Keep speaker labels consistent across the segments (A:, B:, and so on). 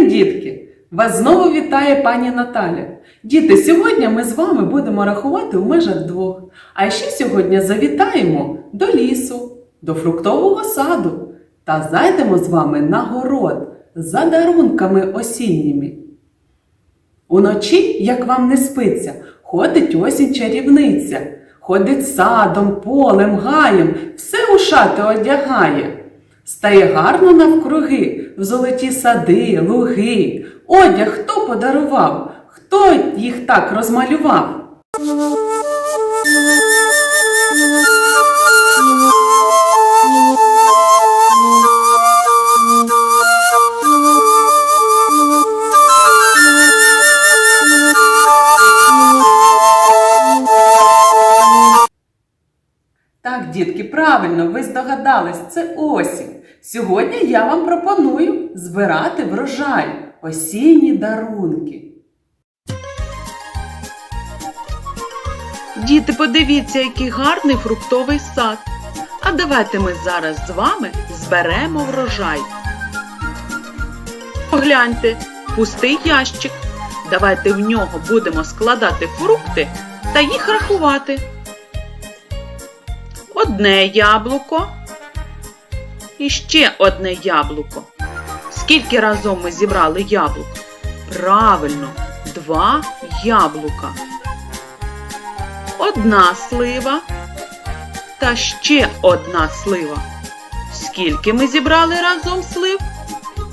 A: день, дітки! Вас знову вітає пані Наталя. Діти, сьогодні ми з вами будемо рахувати в межах двох. А ще сьогодні завітаємо до лісу, до фруктового саду та зайдемо з вами на город за дарунками осінніми. Уночі, як вам не спиться, ходить осінь чарівниця, ходить садом, полем, гаєм, все у шати одягає. Стає гарно навкруги, золоті сади, луги. Одяг хто подарував, хто їх так розмалював? Правильно, ви здогадались, це осінь. Сьогодні я вам пропоную збирати врожай, осінні дарунки.
B: Діти, подивіться, який гарний фруктовий сад. А давайте ми зараз з вами зберемо врожай. Погляньте, пустий ящик. Давайте в нього будемо складати фрукти та їх рахувати. Одне яблуко і ще одне яблуко. Скільки разом ми зібрали яблук? Правильно, два яблука одна слива та ще одна слива. Скільки ми зібрали разом слив?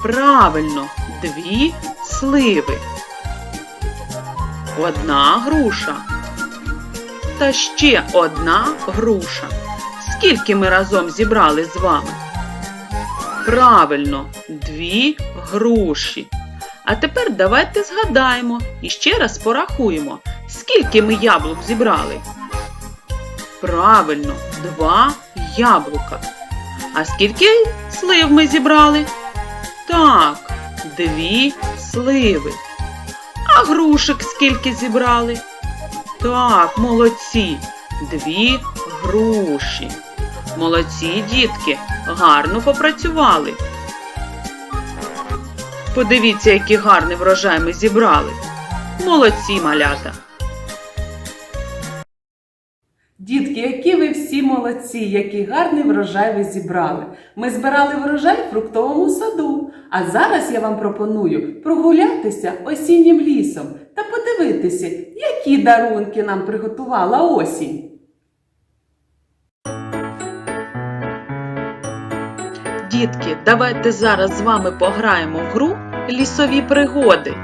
B: Правильно, дві сливи. Одна груша. Та ще одна груша. Скільки ми разом зібрали з вами? Правильно, дві груші. А тепер давайте згадаємо і ще раз порахуємо, скільки ми яблук зібрали. Правильно, два яблука. А скільки слив ми зібрали? Так, дві сливи. А грушик скільки зібрали? Так, молодці, дві груші. Молодці, дітки, гарно попрацювали. Подивіться, який гарний врожай ми зібрали. Молодці, малята!
A: Дітки, які ви всі молодці, який гарний врожай ви зібрали. Ми збирали врожай в фруктовому саду. А зараз я вам пропоную прогулятися осіннім лісом та подивитися, які дарунки нам приготувала осінь.
B: Дітки, давайте зараз з вами пограємо в гру лісові пригоди.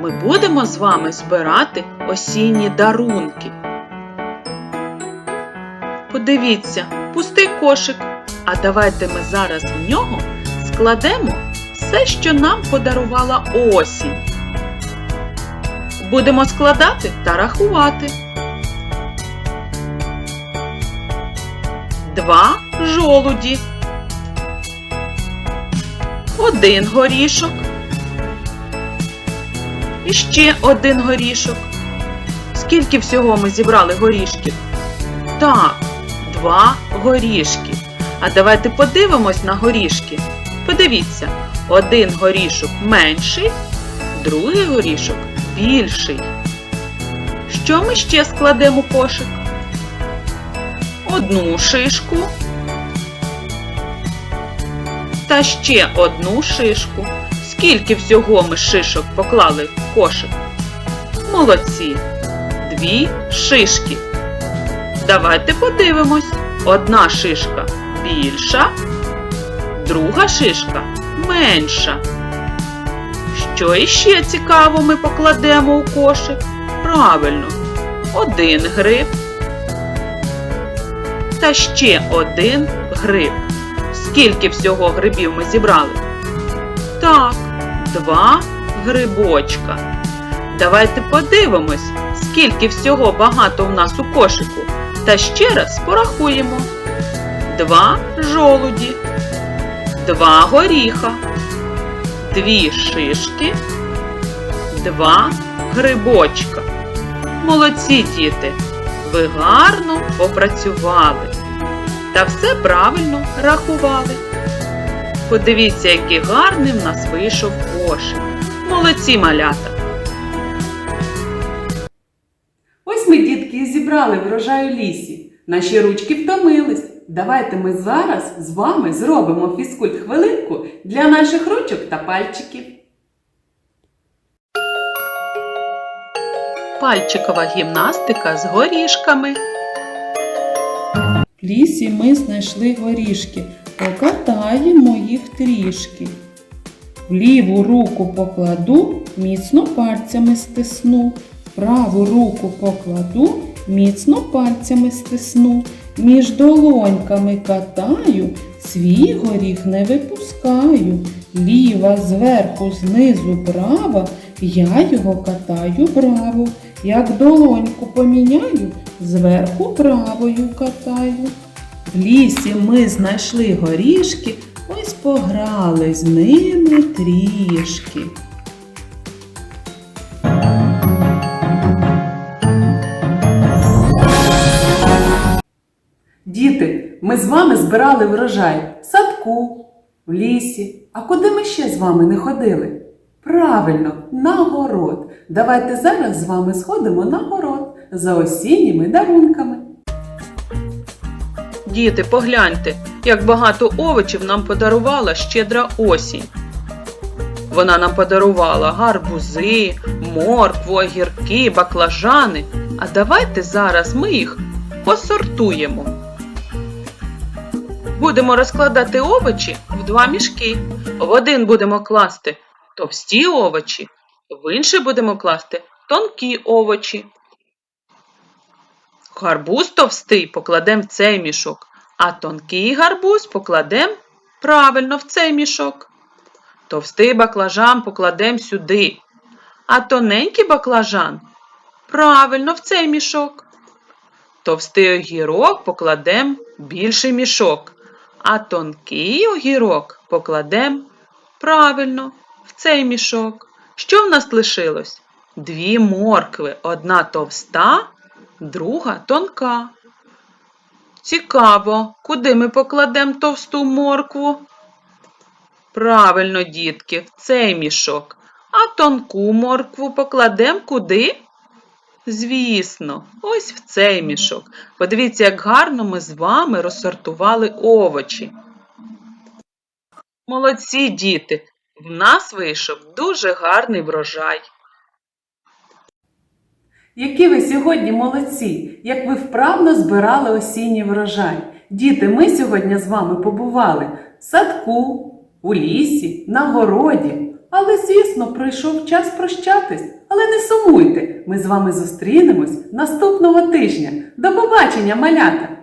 B: Ми будемо з вами збирати осінні дарунки. Подивіться, пустий кошик. А давайте ми зараз в нього складемо все, що нам подарувала осінь. Будемо складати та рахувати. Два жолуді. Один горішок. І ще один горішок. Скільки всього ми зібрали горішків? Так, два горішки. А давайте подивимось на горішки. Подивіться, один горішок менший, другий горішок більший. Що ми ще складемо кошик? Одну шишку та ще одну шишку. Скільки всього ми шишок поклали в кошик? Молодці! Дві шишки. Давайте подивимось. Одна шишка більша, друга шишка менша. Що іще цікаво ми покладемо у кошик? Правильно, один гриб та ще один гриб. Скільки всього грибів ми зібрали? Так, два грибочка. Давайте подивимось, скільки всього багато в нас у кошику. Та ще раз порахуємо. Два жолуді, два горіха, дві шишки, два грибочка. Молодці діти! Ви гарно попрацювали та все правильно рахували. Подивіться, який гарний в нас вийшов кошик. Молодці малята!
A: Ось ми, дітки, зібрали врожай у лісі. Наші ручки втомились. Давайте ми зараз з вами зробимо фізкульт хвилинку для наших ручок та пальчиків.
B: Пальчикова гімнастика з горішками.
C: В лісі ми знайшли горішки, покатаємо їх трішки. В ліву руку покладу, міцно пальцями стисну. Праву руку покладу, міцно пальцями стисну. Між долоньками катаю, свій горіх не випускаю. Ліва зверху, знизу права, я його катаю браво. Як долоньку поміняю, зверху правою катаю. В лісі ми знайшли горішки, ось пограли з ними трішки.
A: Діти, ми з вами збирали врожай в садку, в лісі. А куди ми ще з вами не ходили? Правильно, на город. Давайте зараз з вами сходимо на город за осінніми дарунками.
B: Діти, погляньте, як багато овочів нам подарувала щедра осінь. Вона нам подарувала гарбузи, моркву, огірки, баклажани. А давайте зараз ми їх посортуємо. Будемо розкладати овочі в два мішки. В один будемо класти товсті овочі, в інший будемо класти тонкі овочі. Гарбуз товстий покладемо в цей мішок, а тонкий гарбуз покладемо правильно в цей мішок. Товстий баклажан покладемо сюди, а тоненький баклажан правильно в цей мішок. Товстий огірок покладемо більший мішок, а тонкий огірок покладемо правильно в цей мішок. Що в нас лишилось? Дві моркви, одна товста, друга тонка. Цікаво, куди ми покладемо товсту моркву? Правильно, дітки, в цей мішок. А тонку моркву покладемо куди? Звісно, ось в цей мішок. Подивіться, як гарно ми з вами розсортували овочі. Молодці, діти! В нас вийшов дуже гарний врожай.
A: Які ви сьогодні молодці, як ви вправно збирали осінній врожай. Діти, ми сьогодні з вами побували в садку, у лісі, на городі. Але, звісно, прийшов час прощатись. Але не сумуйте, ми з вами зустрінемось наступного тижня. До побачення, малята!